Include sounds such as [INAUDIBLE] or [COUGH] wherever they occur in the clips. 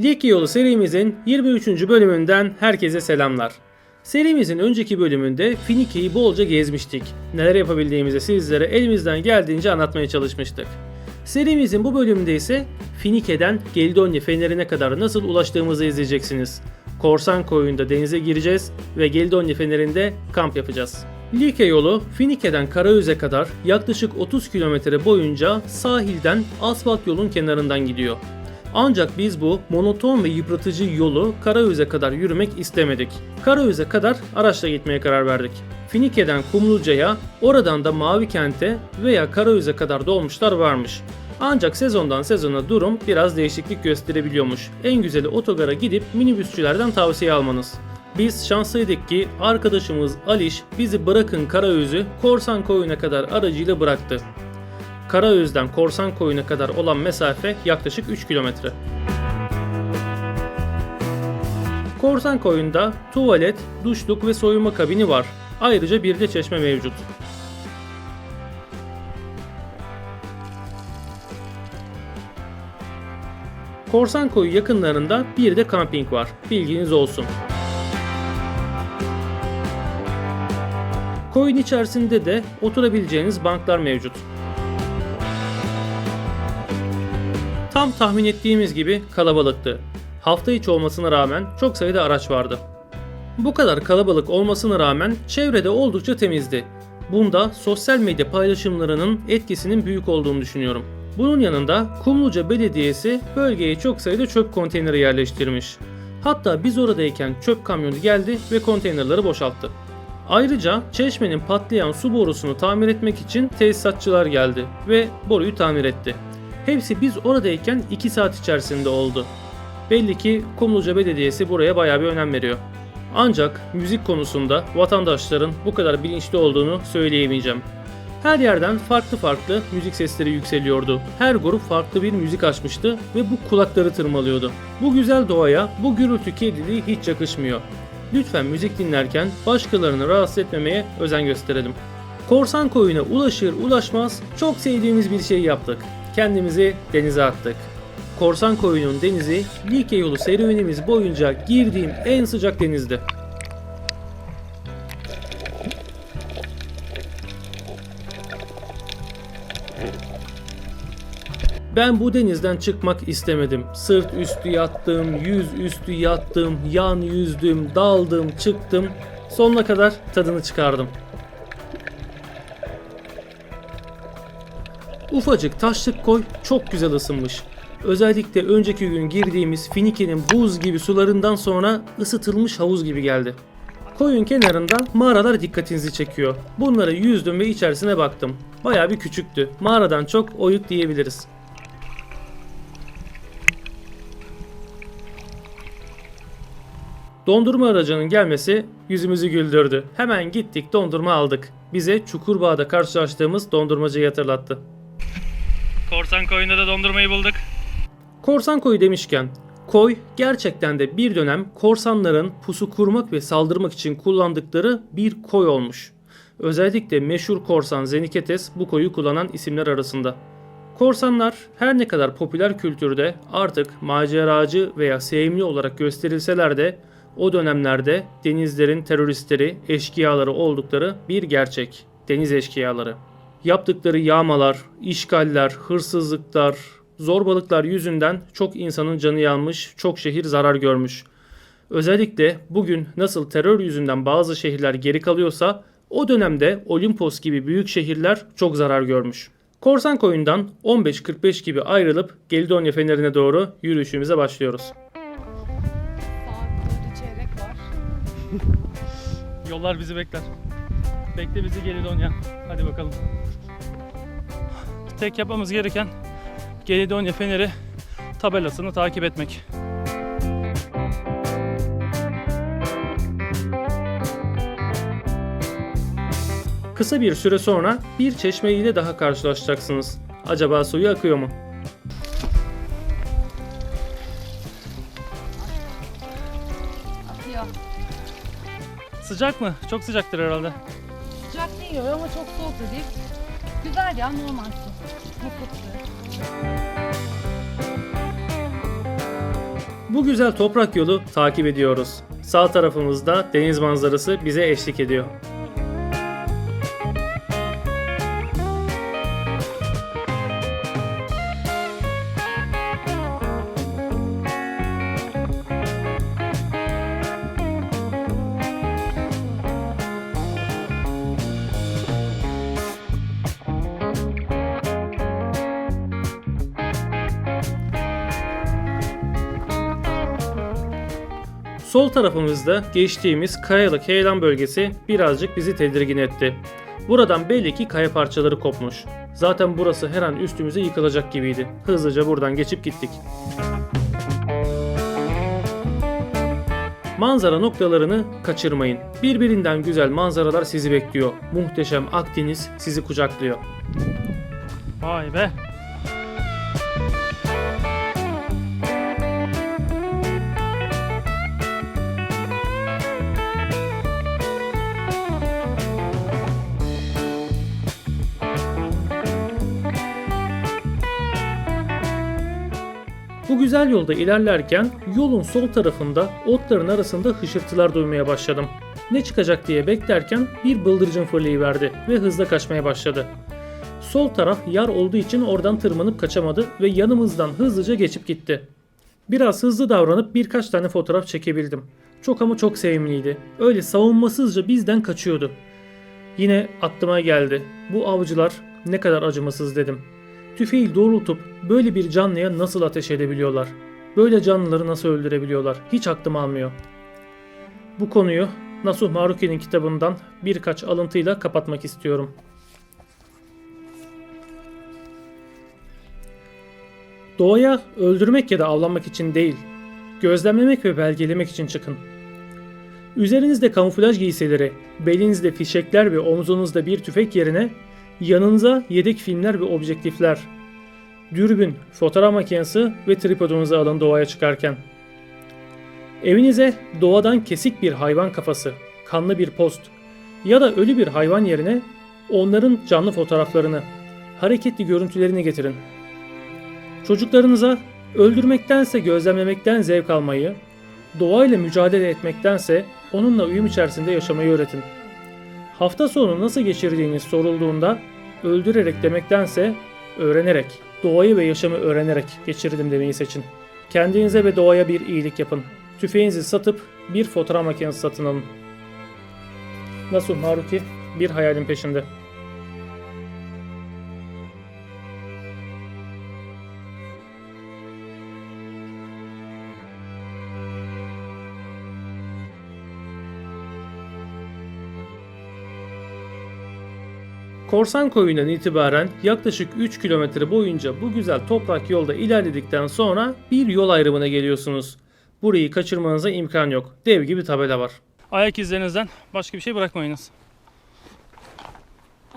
Lig Yolu serimizin 23. bölümünden herkese selamlar. Serimizin önceki bölümünde Finike'yi bolca gezmiştik. Neler yapabildiğimizi sizlere elimizden geldiğince anlatmaya çalışmıştık. Serimizin bu bölümünde ise Finike'den Gelidonya fenerine kadar nasıl ulaştığımızı izleyeceksiniz. Korsan koyunda denize gireceğiz ve Gelidonya fenerinde kamp yapacağız. Like yolu Finike'den Karaöz'e kadar yaklaşık 30 kilometre boyunca sahilden asfalt yolun kenarından gidiyor. Ancak biz bu monoton ve yıpratıcı yolu Karaöz'e kadar yürümek istemedik. Karaöz'e kadar araçla gitmeye karar verdik. Finike'den Kumluca'ya, oradan da Mavi Kent'e veya Karaöz'e kadar dolmuşlar varmış. Ancak sezondan sezona durum biraz değişiklik gösterebiliyormuş. En güzeli otogara gidip minibüsçülerden tavsiye almanız. Biz şanslıydık ki arkadaşımız Aliş bizi bırakın Karaöz'ü Korsan Koyun'a kadar aracıyla bıraktı. Karaöz'den Korsan Koyun'a kadar olan mesafe yaklaşık 3 kilometre. Korsan Koyun'da tuvalet, duşluk ve soyunma kabini var. Ayrıca bir de çeşme mevcut. Korsan Koyu yakınlarında bir de kamping var. Bilginiz olsun. Koyun içerisinde de oturabileceğiniz banklar mevcut. Tam tahmin ettiğimiz gibi kalabalıktı. Hafta içi olmasına rağmen çok sayıda araç vardı. Bu kadar kalabalık olmasına rağmen çevrede oldukça temizdi. Bunda sosyal medya paylaşımlarının etkisinin büyük olduğunu düşünüyorum. Bunun yanında Kumluca Belediyesi bölgeye çok sayıda çöp konteyneri yerleştirmiş. Hatta biz oradayken çöp kamyonu geldi ve konteynerleri boşalttı. Ayrıca çeşmenin patlayan su borusunu tamir etmek için tesisatçılar geldi ve boruyu tamir etti. Hepsi biz oradayken 2 saat içerisinde oldu. Belli ki Kumluca Belediyesi buraya bayağı bir önem veriyor. Ancak müzik konusunda vatandaşların bu kadar bilinçli olduğunu söyleyemeyeceğim. Her yerden farklı farklı müzik sesleri yükseliyordu. Her grup farklı bir müzik açmıştı ve bu kulakları tırmalıyordu. Bu güzel doğaya bu gürültü kirliliği hiç yakışmıyor. Lütfen müzik dinlerken başkalarını rahatsız etmemeye özen gösterelim. Korsan koyuna ulaşır ulaşmaz çok sevdiğimiz bir şey yaptık. Kendimizi denize attık. Korsan koyunun denizi Like yolu serüvenimiz boyunca girdiğim en sıcak denizdi. Ben bu denizden çıkmak istemedim. Sırt üstü yattım, yüz üstü yattım, yan yüzdüm, daldım, çıktım. Sonuna kadar tadını çıkardım. Ufacık taşlık koy çok güzel ısınmış. Özellikle önceki gün girdiğimiz Finike'nin buz gibi sularından sonra ısıtılmış havuz gibi geldi. Koyun kenarında mağaralar dikkatinizi çekiyor. Bunlara yüzdüm ve içerisine baktım. Bayağı bir küçüktü. Mağaradan çok oyuk diyebiliriz. Dondurma aracının gelmesi yüzümüzü güldürdü. Hemen gittik dondurma aldık. Bize Çukurbağa'da karşılaştığımız dondurmacıyı hatırlattı. Korsan koyunda da dondurmayı bulduk. Korsan koyu demişken, koy gerçekten de bir dönem korsanların pusu kurmak ve saldırmak için kullandıkları bir koy olmuş. Özellikle meşhur korsan Zeniketes bu koyu kullanan isimler arasında. Korsanlar her ne kadar popüler kültürde artık maceracı veya sevimli olarak gösterilseler de o dönemlerde denizlerin teröristleri, eşkıyaları oldukları bir gerçek. Deniz eşkıyaları. Yaptıkları yağmalar, işgaller, hırsızlıklar, zorbalıklar yüzünden çok insanın canı yanmış, çok şehir zarar görmüş. Özellikle bugün nasıl terör yüzünden bazı şehirler geri kalıyorsa o dönemde Olimpos gibi büyük şehirler çok zarar görmüş. Korsan koyundan 15.45 gibi ayrılıp Gelidonya fenerine doğru yürüyüşümüze başlıyoruz. Saat 4'ü çeyrek var. Yollar bizi bekler. Bekle bizi Gelidonya. Hadi bakalım. Tek yapmamız gereken Gelidonya Feneri tabelasını takip etmek. Kısa bir süre sonra bir çeşme ile daha karşılaşacaksınız. Acaba suyu akıyor mu? Akıyor. Sıcak mı? Çok sıcaktır herhalde. Değil ama çok soğuk da değil. Güzel ya normal su. Bu güzel toprak yolu takip ediyoruz. Sağ tarafımızda deniz manzarası bize eşlik ediyor. Tarafımızda geçtiğimiz kayalık heyelan bölgesi birazcık bizi tedirgin etti. Buradan belli ki kaya parçaları kopmuş. Zaten burası her an üstümüze yıkılacak gibiydi. Hızlıca buradan geçip gittik. Manzara noktalarını kaçırmayın. Birbirinden güzel manzaralar sizi bekliyor. Muhteşem Akdeniz sizi kucaklıyor. Vay be. Güzel yolda ilerlerken yolun sol tarafında otların arasında hışırtılar duymaya başladım. Ne çıkacak diye beklerken bir bıldırcın fırlayıverdi ve hızla kaçmaya başladı. Sol taraf yar olduğu için oradan tırmanıp kaçamadı ve yanımızdan hızlıca geçip gitti. Biraz hızlı davranıp birkaç tane fotoğraf çekebildim. Çok ama çok sevimliydi. Öyle savunmasızca bizden kaçıyordu. Yine aklıma geldi. Bu avcılar ne kadar acımasız dedim. Tüfeği doğrultup böyle bir canlıya nasıl ateş edebiliyorlar? Böyle canlıları nasıl öldürebiliyorlar? Hiç aklım almıyor. Bu konuyu Nasuh Maruki'nin kitabından birkaç alıntıyla kapatmak istiyorum. Doğaya öldürmek ya da avlanmak için değil, gözlemlemek ve belgelemek için çıkın. Üzerinizde kamuflaj giysileri, belinizde fişekler ve omzunuzda bir tüfek yerine yanınıza yedek filmler ve objektifler, dürbün, fotoğraf makinesi ve tripodunuzu alın doğaya çıkarken. Evinize doğadan kesik bir hayvan kafası, kanlı bir post ya da ölü bir hayvan yerine onların canlı fotoğraflarını, hareketli görüntülerini getirin. Çocuklarınıza öldürmektense gözlemlemekten zevk almayı, doğayla mücadele etmektense onunla uyum içerisinde yaşamayı öğretin. Hafta sonu nasıl geçirdiğiniz sorulduğunda öldürerek demektense öğrenerek, doğayı ve yaşamı öğrenerek geçirdim demeyi seçin. Kendinize ve doğaya bir iyilik yapın. Tüfeğinizi satıp bir fotoğraf makinesi satın alın. Nasuh Maruki bir hayalin peşinde. Korsan koyundan itibaren yaklaşık 3 kilometre boyunca bu güzel toprak yolda ilerledikten sonra bir yol ayrımına geliyorsunuz. Burayı kaçırmanıza imkan yok. Dev gibi tabela var. Ayak izlerinizden başka bir şey bırakmayınız.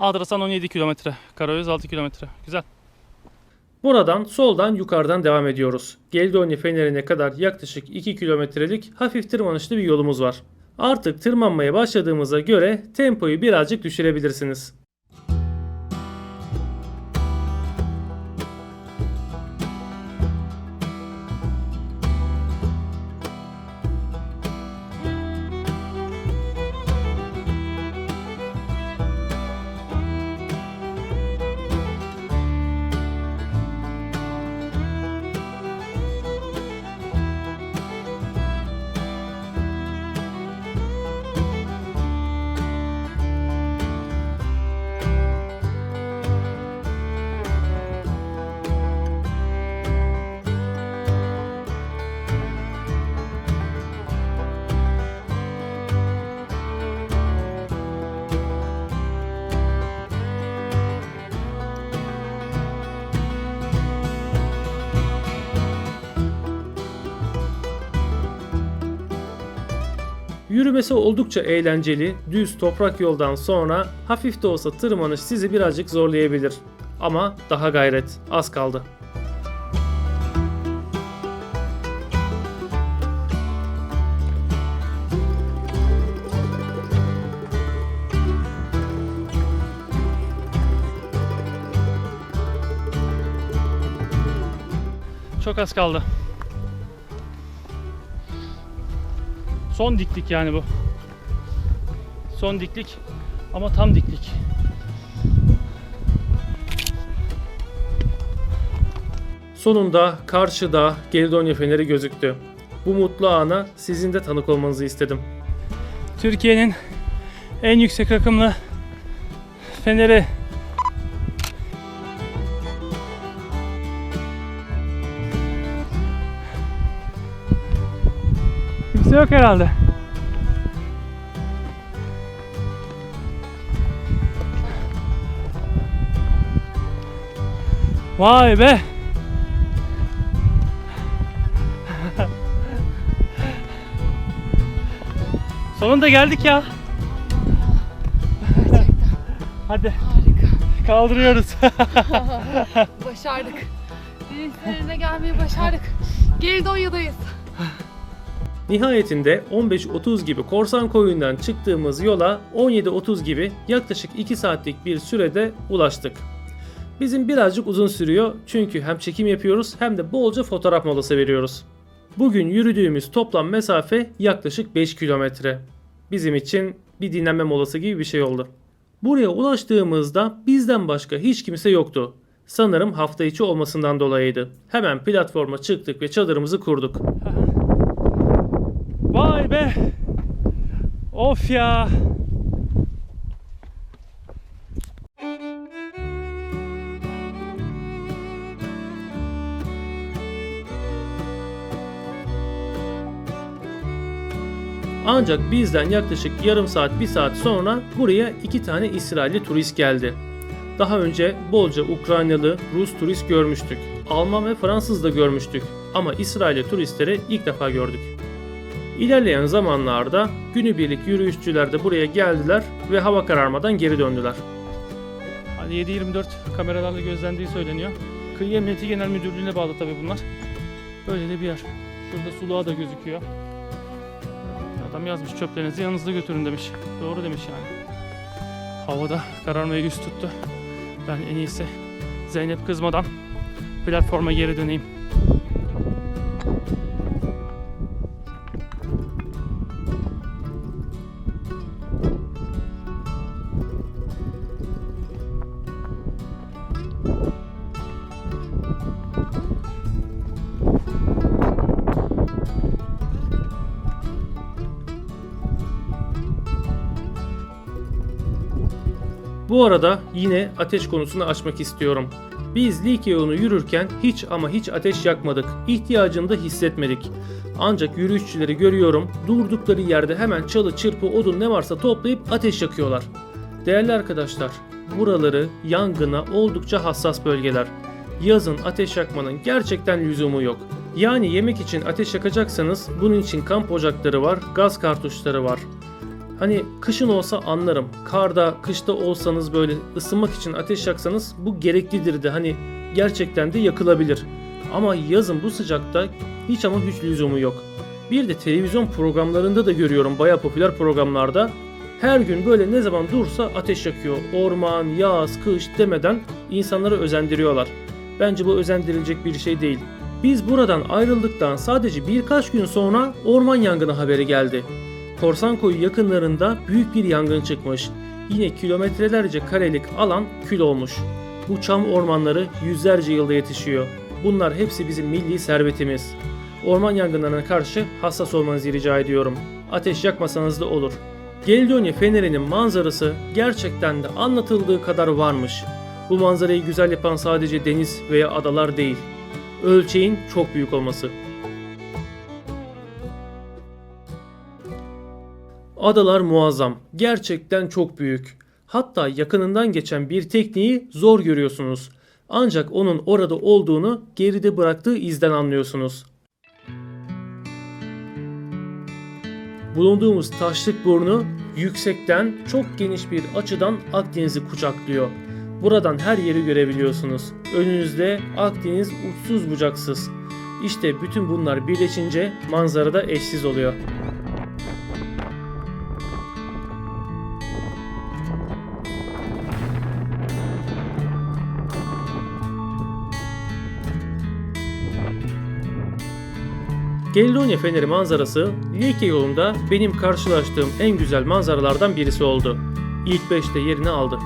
Adrasan 17 kilometre. Karayüz 6 kilometre. Güzel. Buradan soldan yukarıdan devam ediyoruz. Gelidoni Feneri'ne kadar yaklaşık 2 kilometrelik hafif tırmanışlı bir yolumuz var. Artık tırmanmaya başladığımıza göre tempoyu birazcık düşürebilirsiniz. Yürümesi oldukça eğlenceli, düz toprak yoldan sonra hafif de olsa tırmanış sizi birazcık zorlayabilir. Ama daha gayret, az kaldı. Çok az kaldı. Son diklik yani bu. Son diklik ama tam diklik. Sonunda karşıda Gelidonya Feneri gözüktü. Bu mutlu ana sizin de tanık olmanızı istedim. Türkiye'nin en yüksek rakımlı feneri. Yok herhalde. Vay be. [LAUGHS] Sonunda geldik ya. Hadi Harika. kaldırıyoruz. [LAUGHS] [LAUGHS] Başardık. Denizlerine gelmeyi başardık. Geldonya'dayız. Nihayetinde 15.30 gibi Korsan Koyun'dan çıktığımız yola 17.30 gibi yaklaşık 2 saatlik bir sürede ulaştık. Bizim birazcık uzun sürüyor çünkü hem çekim yapıyoruz hem de bolca fotoğraf molası veriyoruz. Bugün yürüdüğümüz toplam mesafe yaklaşık 5 kilometre. Bizim için bir dinlenme molası gibi bir şey oldu. Buraya ulaştığımızda bizden başka hiç kimse yoktu. Sanırım hafta içi olmasından dolayıydı. Hemen platforma çıktık ve çadırımızı kurduk. Vay be. Of ya. Ancak bizden yaklaşık yarım saat bir saat sonra buraya iki tane İsrailli turist geldi. Daha önce bolca Ukraynalı, Rus turist görmüştük. Alman ve Fransız da görmüştük. Ama İsrailli turistleri ilk defa gördük. İlerleyen zamanlarda günübirlik yürüyüşçüler de buraya geldiler ve hava kararmadan geri döndüler. Hani 7-24 kameralarla gözlendiği söyleniyor. Kıyı Emniyeti Genel Müdürlüğü'ne bağlı tabii bunlar. Böyle de bir yer. Şurada suluğa da gözüküyor. Adam yazmış çöplerinizi yanınızda götürün demiş. Doğru demiş yani. Havada kararmaya yüz tuttu. Ben en iyisi Zeynep kızmadan platforma geri döneyim. Bu arada yine ateş konusunu açmak istiyorum. Biz Likya yolunu yürürken hiç ama hiç ateş yakmadık. İhtiyacını da hissetmedik. Ancak yürüyüşçüleri görüyorum durdukları yerde hemen çalı çırpı odun ne varsa toplayıp ateş yakıyorlar. Değerli arkadaşlar buraları yangına oldukça hassas bölgeler. Yazın ateş yakmanın gerçekten lüzumu yok. Yani yemek için ateş yakacaksanız bunun için kamp ocakları var, gaz kartuşları var. Hani kışın olsa anlarım. Karda, kışta olsanız böyle ısınmak için ateş yaksanız bu gereklidir de hani gerçekten de yakılabilir. Ama yazın bu sıcakta hiç ama hiç lüzumu yok. Bir de televizyon programlarında da görüyorum baya popüler programlarda. Her gün böyle ne zaman dursa ateş yakıyor. Orman, yaz, kış demeden insanları özendiriyorlar. Bence bu özendirilecek bir şey değil. Biz buradan ayrıldıktan sadece birkaç gün sonra orman yangını haberi geldi. Korsan koyu yakınlarında büyük bir yangın çıkmış. Yine kilometrelerce karelik alan kül olmuş. Bu çam ormanları yüzlerce yılda yetişiyor. Bunlar hepsi bizim milli servetimiz. Orman yangınlarına karşı hassas olmanızı rica ediyorum. Ateş yakmasanız da olur. Geldonya Feneri'nin manzarası gerçekten de anlatıldığı kadar varmış. Bu manzarayı güzel yapan sadece deniz veya adalar değil. Ölçeğin çok büyük olması. Adalar muazzam. Gerçekten çok büyük. Hatta yakınından geçen bir tekneyi zor görüyorsunuz. Ancak onun orada olduğunu geride bıraktığı izden anlıyorsunuz. Bulunduğumuz taşlık burnu yüksekten çok geniş bir açıdan Akdeniz'i kucaklıyor. Buradan her yeri görebiliyorsunuz. Önünüzde Akdeniz uçsuz bucaksız. İşte bütün bunlar birleşince manzarada eşsiz oluyor. Gelidonya Feneri manzarası Leke yolunda benim karşılaştığım en güzel manzaralardan birisi oldu. İlk 5'te yerini aldı.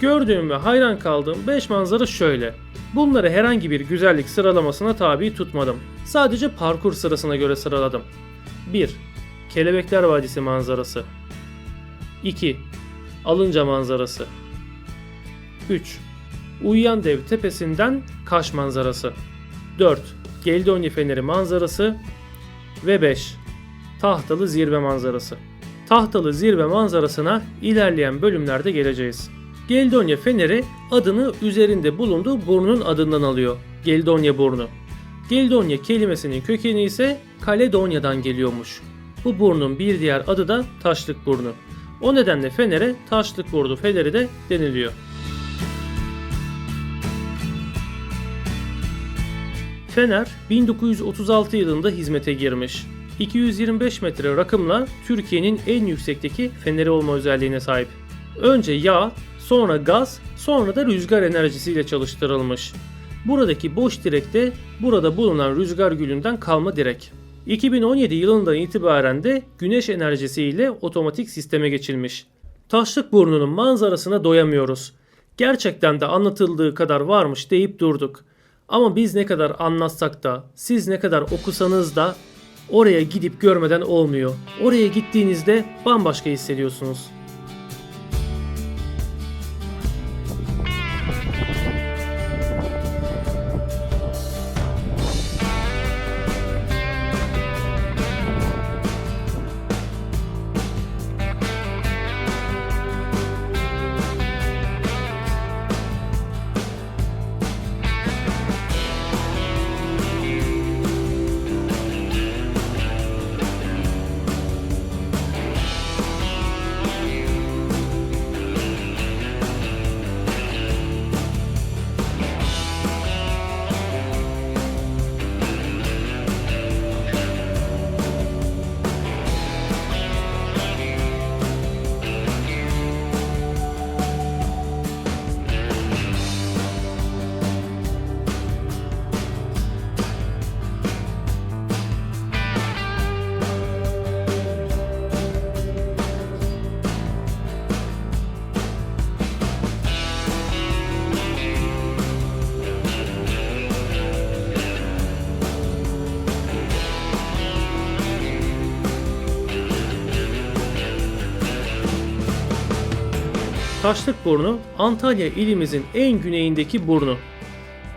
Gördüğüm ve hayran kaldığım 5 manzara şöyle. Bunları herhangi bir güzellik sıralamasına tabi tutmadım. Sadece parkur sırasına göre sıraladım. 1. Kelebekler Vadisi manzarası 2. Alınca manzarası 3. Uyuyan Dev tepesinden Kaş manzarası 4. Geldonya Feneri manzarası ve 5. Tahtalı Zirve manzarası. Tahtalı Zirve manzarasına ilerleyen bölümlerde geleceğiz. Geldonya Feneri adını üzerinde bulunduğu burnun adından alıyor. Geldonya burnu. Geldonya kelimesinin kökeni ise Kaledonya'dan geliyormuş. Bu burnun bir diğer adı da taşlık burnu. O nedenle Fener'e taşlık burnu Feneri de deniliyor. Fener 1936 yılında hizmete girmiş. 225 metre rakımla Türkiye'nin en yüksekteki feneri olma özelliğine sahip. Önce yağ, sonra gaz, sonra da rüzgar enerjisiyle çalıştırılmış. Buradaki boş direk de burada bulunan rüzgar gülünden kalma direk. 2017 yılından itibaren de güneş enerjisiyle otomatik sisteme geçilmiş. Taşlık burnunun manzarasına doyamıyoruz. Gerçekten de anlatıldığı kadar varmış deyip durduk. Ama biz ne kadar anlatsak da, siz ne kadar okusanız da oraya gidip görmeden olmuyor. Oraya gittiğinizde bambaşka hissediyorsunuz. Taşlık burnu Antalya ilimizin en güneyindeki burnu.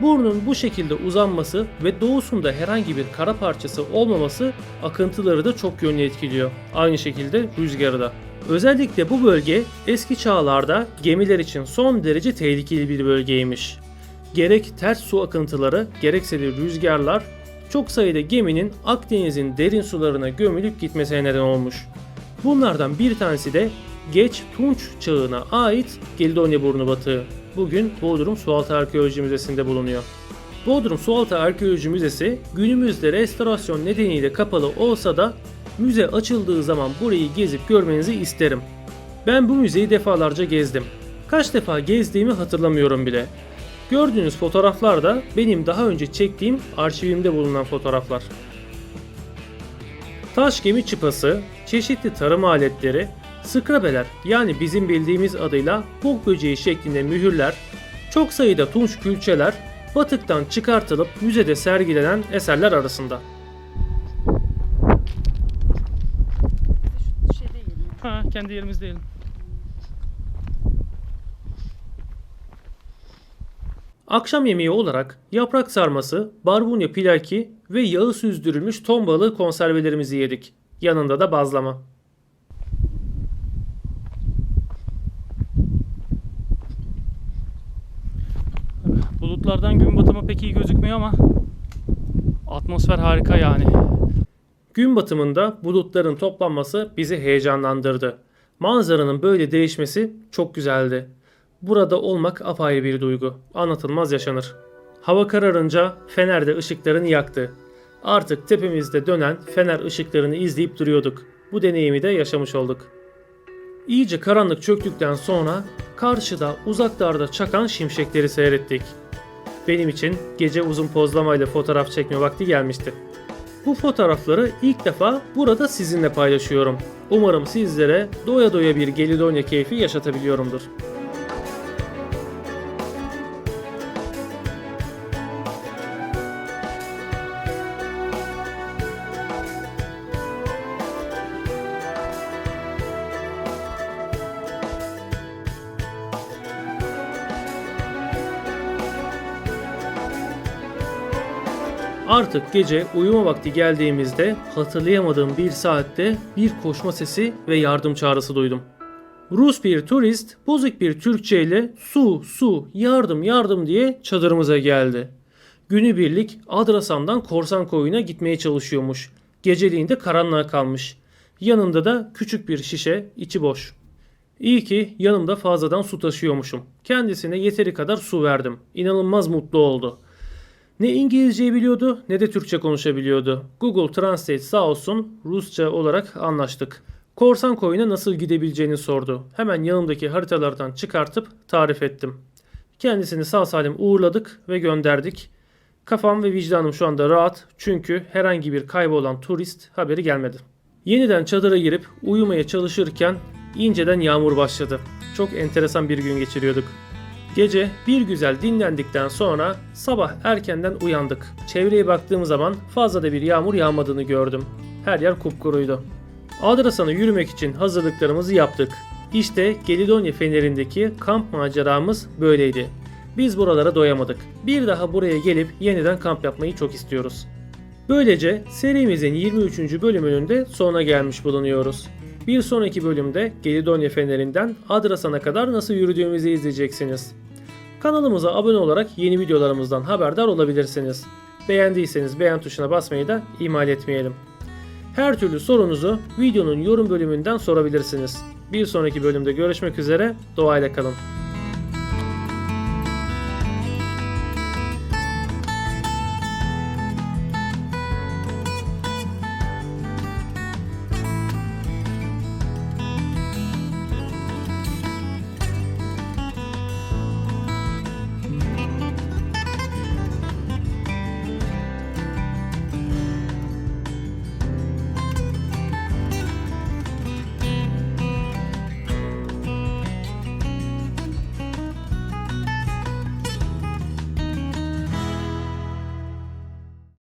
Burnun bu şekilde uzanması ve doğusunda herhangi bir kara parçası olmaması akıntıları da çok yönlü etkiliyor. Aynı şekilde rüzgarı da. Özellikle bu bölge eski çağlarda gemiler için son derece tehlikeli bir bölgeymiş. Gerek ters su akıntıları gerekse de rüzgarlar çok sayıda geminin Akdeniz'in derin sularına gömülüp gitmesine neden olmuş. Bunlardan bir tanesi de geç Tunç çağına ait Gelidonya burnu batığı. Bugün Bodrum Sualtı Arkeoloji Müzesi'nde bulunuyor. Bodrum Sualtı Arkeoloji Müzesi günümüzde restorasyon nedeniyle kapalı olsa da müze açıldığı zaman burayı gezip görmenizi isterim. Ben bu müzeyi defalarca gezdim. Kaç defa gezdiğimi hatırlamıyorum bile. Gördüğünüz fotoğraflar da benim daha önce çektiğim arşivimde bulunan fotoğraflar. Taş gemi çıpası, çeşitli tarım aletleri, skrabeler yani bizim bildiğimiz adıyla bok böceği şeklinde mühürler, çok sayıda tunç külçeler batıktan çıkartılıp müzede sergilenen eserler arasında. Ha kendi yerimizde yiyelim. Akşam yemeği olarak yaprak sarması, barbunya pilaki ve yağı süzdürülmüş ton balığı konservelerimizi yedik. Yanında da bazlama. Batımı pek iyi gözükmüyor ama atmosfer harika yani. Gün batımında bulutların toplanması bizi heyecanlandırdı. Manzaranın böyle değişmesi çok güzeldi. Burada olmak apayrı bir duygu. Anlatılmaz yaşanır. Hava kararınca fener de ışıklarını yaktı. Artık tepemizde dönen fener ışıklarını izleyip duruyorduk. Bu deneyimi de yaşamış olduk. İyice karanlık çöktükten sonra karşıda uzaklarda çakan şimşekleri seyrettik. Benim için gece uzun pozlamayla fotoğraf çekme vakti gelmişti. Bu fotoğrafları ilk defa burada sizinle paylaşıyorum. Umarım sizlere doya doya bir Gelidonya keyfi yaşatabiliyorumdur. Artık gece uyuma vakti geldiğimizde hatırlayamadığım bir saatte bir koşma sesi ve yardım çağrısı duydum. Rus bir turist bozuk bir Türkçe ile su su yardım yardım diye çadırımıza geldi. Günübirlik Adrasan'dan korsan koyuna gitmeye çalışıyormuş. Geceliğinde karanlığa kalmış. Yanında da küçük bir şişe içi boş. İyi ki yanımda fazladan su taşıyormuşum. Kendisine yeteri kadar su verdim. İnanılmaz mutlu oldu. Ne İngilizceyi biliyordu ne de Türkçe konuşabiliyordu. Google Translate sağ olsun Rusça olarak anlaştık. Korsan koyuna nasıl gidebileceğini sordu. Hemen yanımdaki haritalardan çıkartıp tarif ettim. Kendisini sağ salim uğurladık ve gönderdik. Kafam ve vicdanım şu anda rahat çünkü herhangi bir kaybolan turist haberi gelmedi. Yeniden çadıra girip uyumaya çalışırken inceden yağmur başladı. Çok enteresan bir gün geçiriyorduk. Gece bir güzel dinlendikten sonra sabah erkenden uyandık. Çevreye baktığım zaman fazla da bir yağmur yağmadığını gördüm. Her yer kupkuruydu. Adrasan'a yürümek için hazırlıklarımızı yaptık. İşte Gelidonya fenerindeki kamp maceramız böyleydi. Biz buralara doyamadık. Bir daha buraya gelip yeniden kamp yapmayı çok istiyoruz. Böylece serimizin 23. bölümünün de sonuna gelmiş bulunuyoruz. Bir sonraki bölümde Gelidonya Feneri'nden Adrasan'a kadar nasıl yürüdüğümüzü izleyeceksiniz. Kanalımıza abone olarak yeni videolarımızdan haberdar olabilirsiniz. Beğendiyseniz beğen tuşuna basmayı da ihmal etmeyelim. Her türlü sorunuzu videonun yorum bölümünden sorabilirsiniz. Bir sonraki bölümde görüşmek üzere, doğayla kalın.